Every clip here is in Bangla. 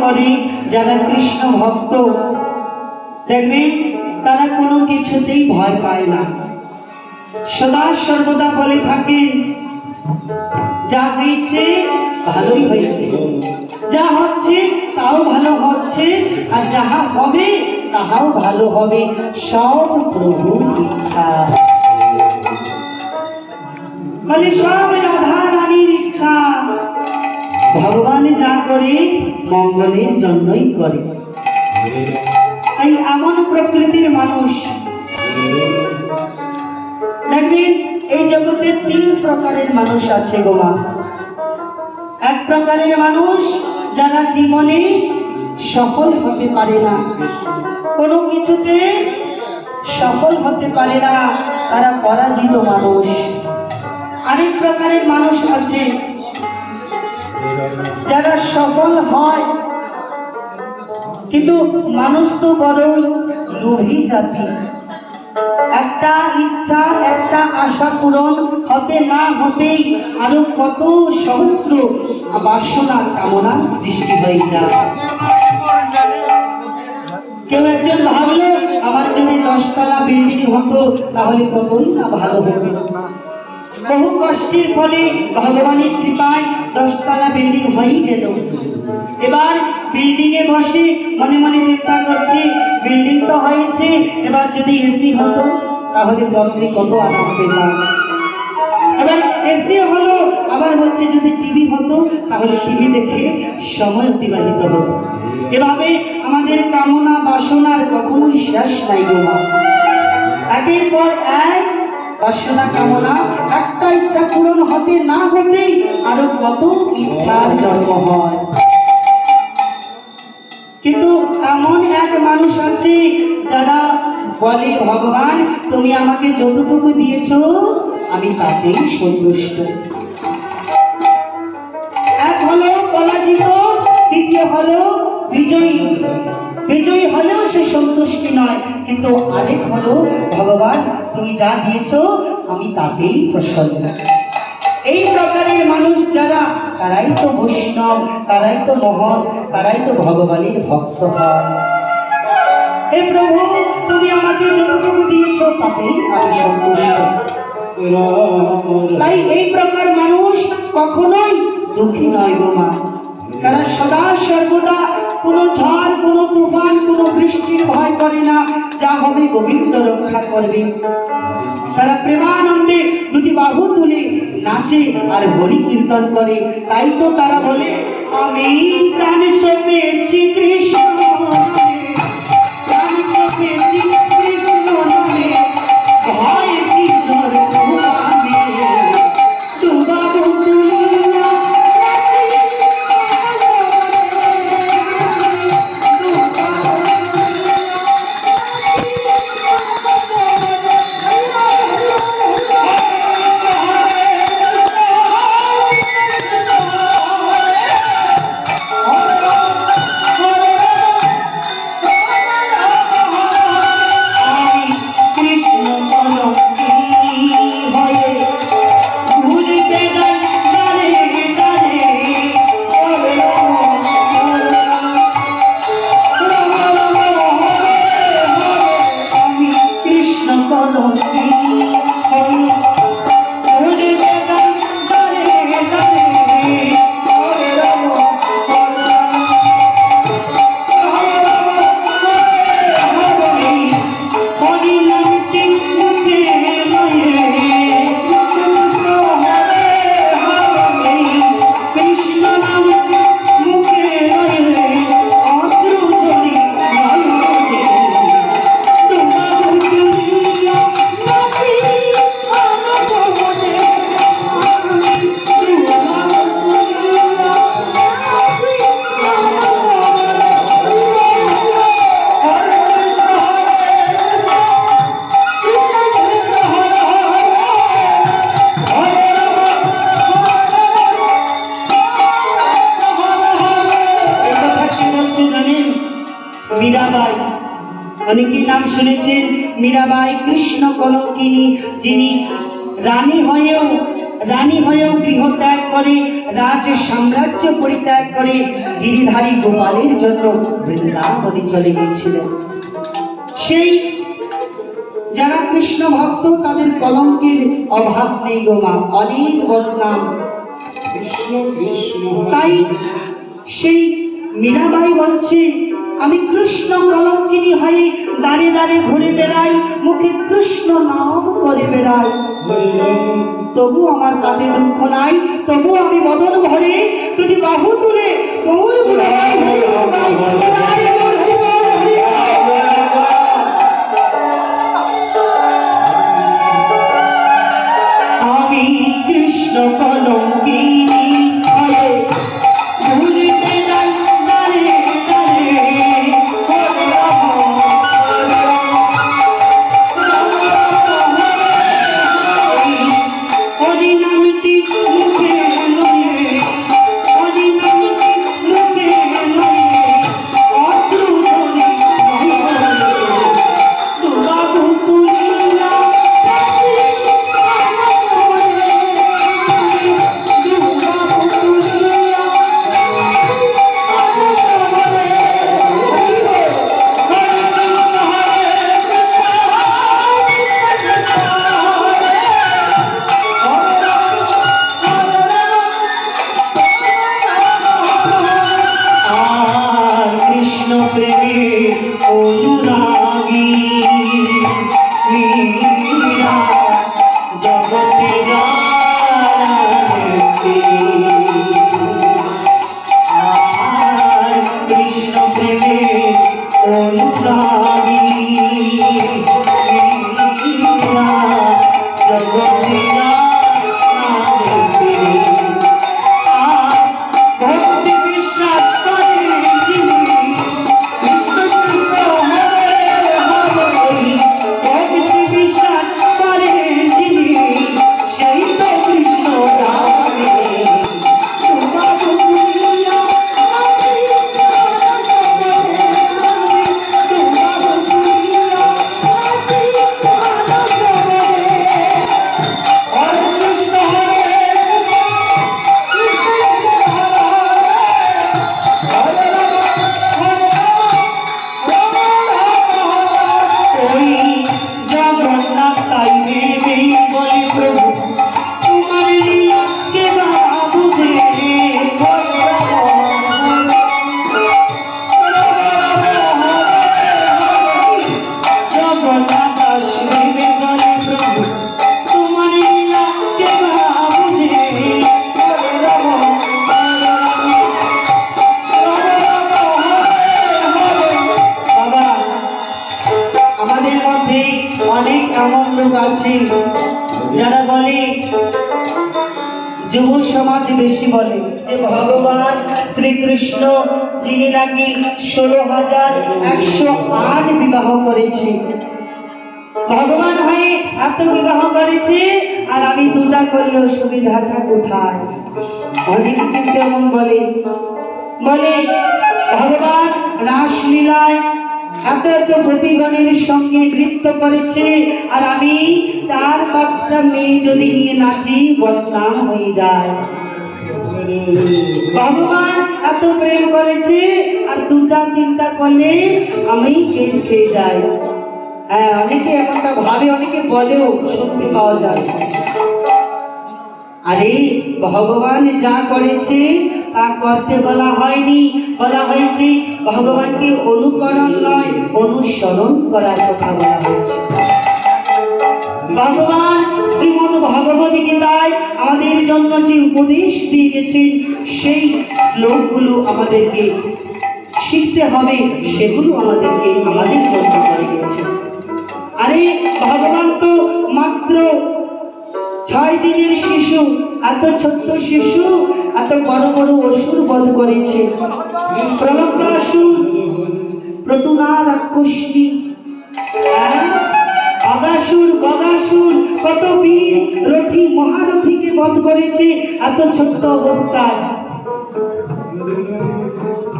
করে, যারা কৃষ্ণ ভক্ত দেখবেন তারা কোনো কিছুতেই ভয় পায় না। সদা সর্বদা বলে থাকেন, যা হয়েছে ভালোই হয়েছে। যা হচ্ছে তাও ভালো হচ্ছে, আর যাহা হবে তাহাও ভালো হবে। সব প্রভুর ইচ্ছা। বলে সব রাধা রানীর ইচ্ছা। ভগবান যা করে, মঙ্গলের জন্যই করে। এই এমন প্রকৃতির মানুষ। দেখবেন, এই জগতে তিন প্রকারের মানুষ আছে গোমা এক প্রকারের মানুষ যারা জীবনে সফল হতে পারে না। কোনো কিছুতে সফল হতে পারে না, তারা পরাজিত মানুষ। আরেক প্রকারের মানুষ আছে যারা সফল হয়, কিন্তু মানুষ তো বড়ই লোভী জাতি। একটা ইচ্ছা, একটা আশা পূরণ হতে না হতেই আরও কত সহস্র বাসনা কামনা সৃষ্টি হয়ে যায়। কেউ একজন ভাবলো, আমার যদি দশতলা বিল্ডিং হতো, তাহলে কতই না ভালো হতো? বহু কষ্টের ফলে ভগবানের কৃপায় দশতলা বিল্ডিং হয়েই গেল। এবার বিল্ডিং এ বসে মনে মনে চিন্তা করছে বিল্ডিং তো হয়েছে, এবার যদি এসি হতো, তাহলে গরমে কত আরাম পেতাম। এবার এসি হলো, আবার বলছে যদি টিভি হতো, তাহলে টিভি দেখে সময় অতিবাহিত হতো। এভাবে আমাদের কামনা বাসনার কখনোই শেষ নাই গোমা একের পর এক বাসনা কামনা, একটা ইচ্ছা পূরণ হতে না হতেই আরও কত ইচ্ছার জন্ম হয়। কিন্তু এমন এক মানুষ আছে, যারা বলে, ভগবান, তুমি আমাকে যতটুকু দিয়েছ, আমি তাতেই সন্তুষ্ট। এক হলো পরাজিত, দ্বিতীয় হলো বিজয়ী। বিজয়ী হলেও সে সন্তুষ্টি নয়। কিন্তু আরেক হলো ভগবান, তুমি যা দিয়েছ, আমি তাতেই প্রসন্ন। এই প্রকারের মানুষ যারা, তারাই তো বৈষ্ণব, তারাই তো মহৎ, তারাই তো ভগবানের ভক্ত হয়। হে প্রভু, তুমি আমাকে যতটুকু দিয়েছ, তাতেই আমি সন্তুষ্ট। তাই এই প্রকার মানুষ কখনোই দুঃখী নয় গো মা। তারা সদা সর্বদা কোনো ঝড়, কোনো তুফান, কোনো বৃষ্টির ভয় করে না। যা হবে গোবিন্দ রক্ষা করবে। তারা প্রেমানন্দে দুটি বাহু তুলে নাচে আর হরি কীর্তন করে। তাই তো তারা বলে, আমি প্রাণ পেয়েছি কৃষ্ণ। মীরাবাই। অনেকেই নাম শুনেছেন মীরাবাই কৃষ্ণ কলঙ্কিনী যিনি রানী হয়েও রানী হয়েও গৃহ ত্যাগ করে রাজ সাম্রাজ্য পরিত্যাগ করে গিরিধারী গোপালের জন্য বৃন্দাবনে চলে গিয়েছিলেন। সেই যারা কৃষ্ণ ভক্ত তাদের কলঙ্কের অভাব নেই গো মা অনেক বদনাম কৃষ্ণ কৃষ্ণ তাই সেই মীরাবাই বলছে আমি কৃষ্ণ কলঙ্কিনী হয়ে দাঁড়ে দাঁড়ে ঘুরে বেড়াই, মুখে কৃষ্ণ নাম করে বেড়াই। তবু আমার তাতে দুঃখ নাই, তবু আমি বদন ভরে দুটি বাহু তুলে গৌর গুণগাই লোক আছে যারা বলে, যুব সমাজ বেশি বলে, যে ভগবান শ্রীকৃষ্ণ, যিনি নাকি ষোলো হাজার একশো আট বিবাহ করেছে। ভগবান হয়ে এত বিবাহ করেছে, আর আমি দুটা করলেও সুবিধাটা কোথায়? অনেকে কিন্তু এমন বলে। বলে, ভগবান রাসলীলায় এত এত গোপীগণের সঙ্গে নৃত্য করেছে, আর আমি চার পাঁচটা মেয়ে যদি নিয়ে নাচি, বদনাম হয়ে যায়। ভগবান এত প্রেম করেছে, আর দুটা তিনটা করলে আমি কেস খেয়ে যাই। হ্যাঁ অনেকে এমনটা ভাবে, অনেকে বলেও শুনতে পাওয়া যায়। আরে, ভগবান যা করেছে, তা করতে বলা হয়নি। বলা হয়েছে, ভগবানকে অনুকরণ নয়, অনুসরণ করার কথা বলা হয়েছে। ভগবান শ্রীমদ ভগবত গীতায় আমাদের জন্য যে উপদেশ দিয়ে গেছেন, সেই শ্লোকগুলো আমাদেরকে শিখতে হবে, সেগুলো আমাদেরকে আমাদের জন্য করে গেছে আরে, ভগবান তো মাত্র ছয় দিনের শিশু, এত ছোট্ট শিশু, এত বড় বড় অসুর বধ করেছে। প্রলব্ধাসুর প্রতুনা রাক্ষসী হ্যাঁ? বগাসুর কত বীর রথী, মহারথীকে বধ করেছে এত ছোট্ট অবস্থায়।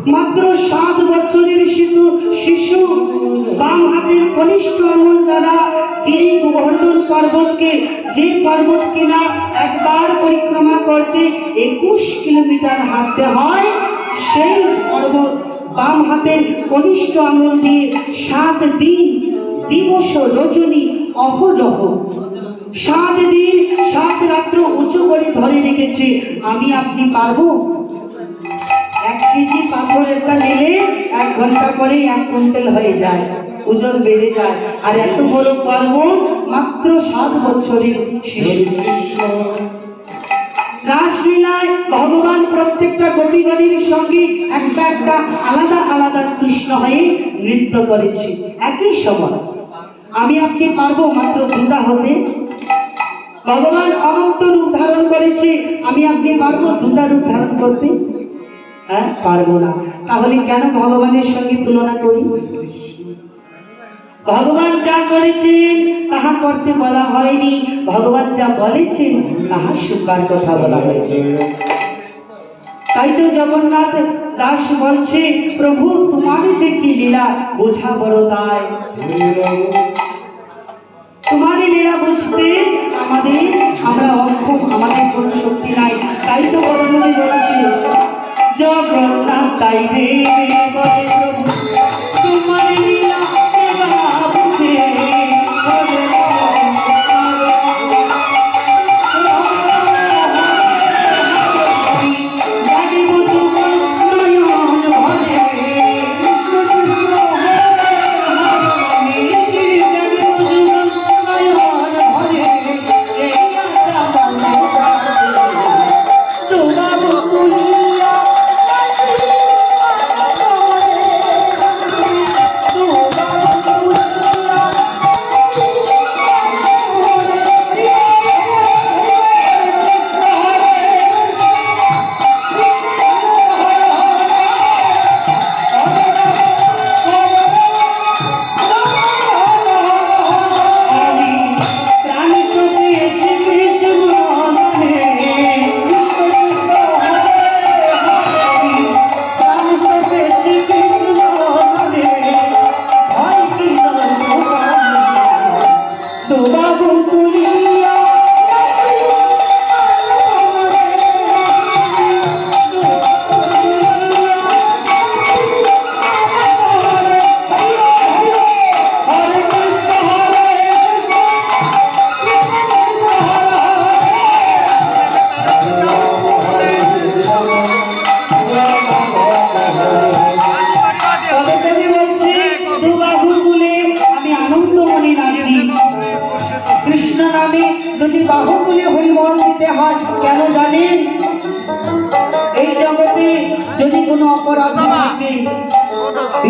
মাত্র সাত বছরের শিশু শিশু, বাম হাতের কনিষ্ঠ আঙুল দ্বারা গিরি গোবর্ধন পর্বতকে, যে পর্বত কিনা একবার পরিক্রমা করতে একুশ কিলোমিটার হাঁটতে হয়, সেই পর্বত বাম হাতের কনিষ্ঠ আঙুল দিয়ে সাত দিন দিবস রজনী অহরহ। সাত দিন সাত রাত্র উঁচু করে ধরে রেখেছে, আমি আপনি পারব? এক কেজি পাথর একটা নিলে এক ঘণ্টা পরে এক কুইন্টাল হয়ে যায়। ওজন বেড়ে যায়। আর এত বড় পর্ব মাত্র সাত বছরের শিশু। রাসলীলায় ভগবান প্রত্যেকটা গোপীগণের সঙ্গে একটা একটা আলাদা আলাদা কৃষ্ণ হয়ে নৃত্য করেছে। একই সময়। আমি আপনি পারব মাত্র দুটা হতে। ভগবান অনন্ত রূপ ধারণ করেছে। আমি আপনি পারব দুটা রূপ ধারণ করতে? হ্যাঁ পারব না। তাহলে কেন ভগবানের সঙ্গে তুলনা করি? ভগবান যা করেছেন, তাহা করতে বলা হয়নি। ভগবান যা বলেছেন, তাহা সুকার কথা বলা হয়েছে। তাই তো জগন্নাথ দাস বলছে, প্রভু, তোমার যে কি লীলা, বোঝা বড় তাই। তোমার লীলা বুঝতে আমাদের, আমরা অক্ষম, আমাদের কোনো শক্তি নাই। তাই তো বড়গুলি বলছে, জগন্নাথ তাই রে।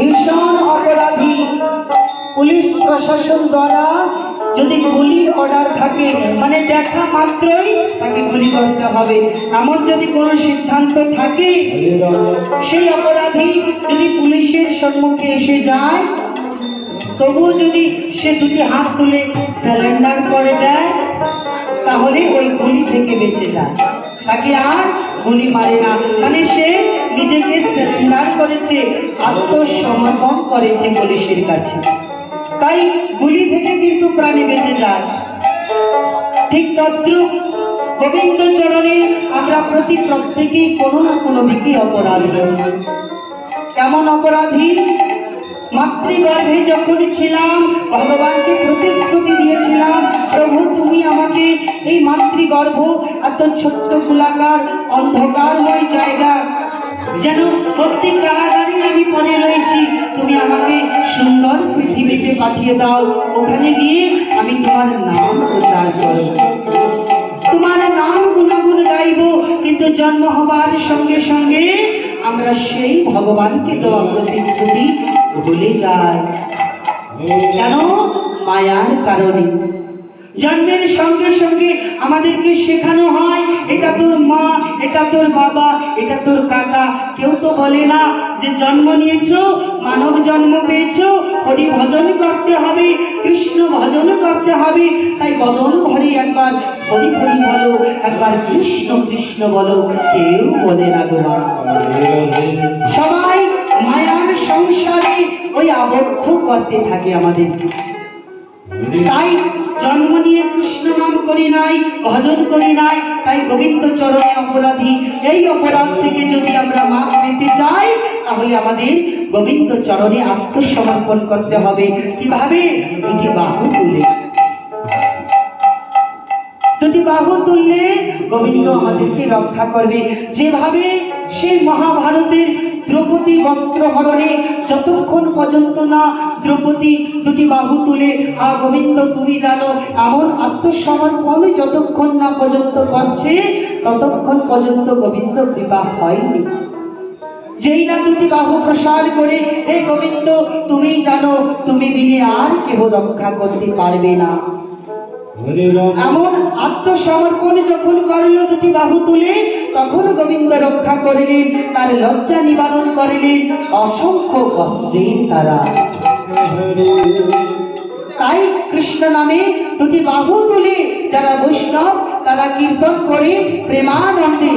ভীষণ অপরাধী। পুলিশ প্রশাসন দ্বারা যদি গুলির অর্ডার থাকে মানে দেখা মাত্রই তাকে গুলি করতে হবে। এমন যদি কোনো সিদ্ধান্ত থাকে, সেই অপরাধী যদি পুলিশের সম্মুখে এসে যায় তবুও যদি সে দুটি হাত তুলে স্যালেন্ডার করে দেয়, তাহলে ওই গুলি থেকে বেঁচে যায়। তাকে আর গুলি মারে না। মানে সে নিজেকে স্যালেন্ডার করেছে, আত্মসমর্পণ করেছে পুলিশের কাছে। তাই গুলি থেকে কিন্তু প্রাণে বেঁচে যায়। ঠিক তদ্রুপ গোবিন্দ চরণে আমরা প্রতি প্রত্যেকেই কোনো না কোনো দিকে অপরাধী। এমন অপরাধী মাতৃগর্ভে যখন ছিলাম, ভগবানকে প্রতিশ্রুতি দিয়েছিলাম, প্রভু, তুমি আমাকে এই মাতৃগর্ভ, এত ছোট্ট গোলাকার, অন্ধকারময় জায়গা যেন প্রত্যেক কারাগারে আমি পড়ে রয়েছি, তুমি আমাকে সুন্দর পৃথিবীতে পাঠিয়ে দাও। ওখানে গিয়ে আমি তোমার নাম প্রচার করব। তোমার নাম গুণাগুণ গাইব, কিন্তু জন্ম হবার সঙ্গে সঙ্গে আমরা সেই ভগবানকে দেওয়া প্রতিশ্রুতি ভুলে যাই। কেন? মায়ার কারণে। জন্মের সঙ্গে সঙ্গে আমাদেরকে শেখানো হয়, এটা তোর মা, এটা তোর বাবা, এটা তোর কাকা। কেউ তো বলে না যে জন্ম নিয়েছো, মানব জন্ম পেয়েছ, হরি ভজন করতে হবে, কৃষ্ণ ভজন করতে হবে। তাই বদন ভরে একবার, হরি হরি বলো, একবার কৃষ্ণ কৃষ্ণ বলো, কেউ বলে না গো সবাই মায়ার সংসারে ওই আবদ্ধ করতে থাকে আমাদেরকে তাই জন্ম নিয়ে কৃষ্ণ নাম করি নাই, ভজন করি নাই, তাই গোবিন্দ চরণে অপরাধী। এই অপরাধ থেকে যদি আমরা মাপ পেতে চাই, তাহলে আমাদের গোবিন্দ চরণে আত্মসমর্পণ করতে হবে। কীভাবে? দুটি বাহু তুলে। দুটি বাহু তুললে গোবিন্দ আমাদেরকে রক্ষা করবে। যেভাবে সেই মহাভারতের দ্রৌপদী বস্ত্র হরণে যতক্ষণ পর্যন্ত না দ্রৌপদী দুটি বাহু তুলে হা গোবিন্দ তুমি জানো এমন আত্মসমর্পণ যতক্ষণ না পর্যন্ত করছে ততক্ষণ পর্যন্ত গোবিন্দ কৃপা হয়নি। যেই না দুটি বাহু প্রসার করে হে গোবিন্দ তুমি জানো তুমি বিনে আর কেহ রক্ষা করতে পারবে না। এমন আত্মসমর্পণ যখন করল দুটি বাহু তুলে তখন গোবিন্দ রক্ষা করিলেন তার লজ্জা নিবারণ করিলেন অসংখ্য বস্ত্রের দ্বারা। তাই কৃষ্ণ নামে দুটি বাহু তুলে যারা বৈষ্ণব তারা কীর্তন করে প্রেমানন্দে